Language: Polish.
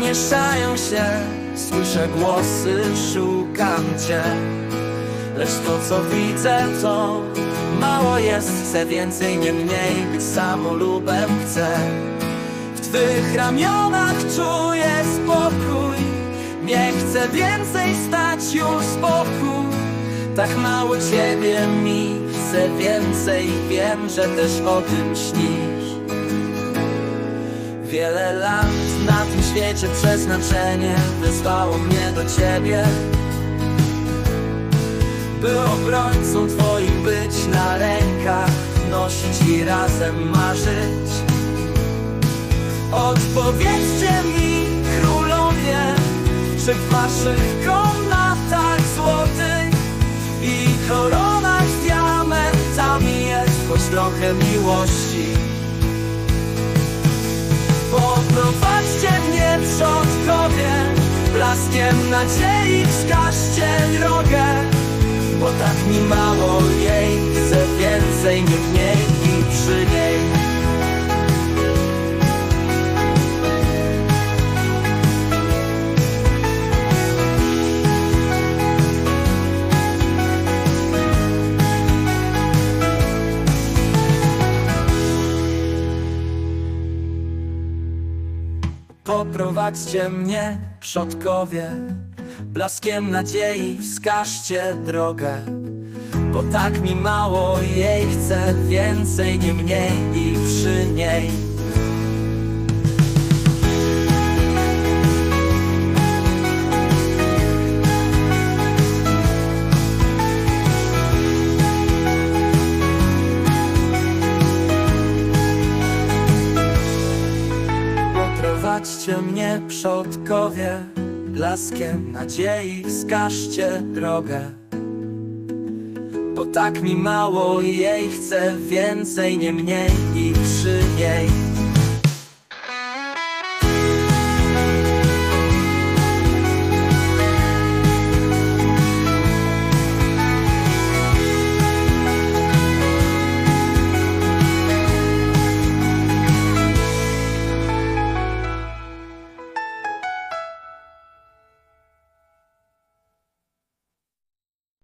mieszają się. Słyszę głosy, szukam cię. Lecz to co widzę to mało jest. Chcę więcej, nie mniej, być samolubem chcę. W twych ramionach czuję spokój. Nie chcę więcej stać już spokój. Tak mało ciebie mi Chcę więcej, wiem, że też o tym śnisz Wiele lat na tym świecie przeznaczenie wysłało mnie do ciebie By obrońcą twoim być na rękach Nosić i razem marzyć. Odpowiedzcie mi, królowie Czy w waszych komnatach złotych I koronach z diamentami jest choć trochę miłości nadziei wskażcie drogę Bo tak mi mało jej Chcę więcej, nie Poprowadźcie mnie, przodkowie. Blaskiem nadziei wskażcie drogę Bo tak mi mało jej chcę Więcej, nie mniej i przy niej Poprowadźcie mnie, przodkowie. Blaskiem nadziei wskażcie drogę. Bo tak mi mało jej chcę Więcej, nie mniej i przy niej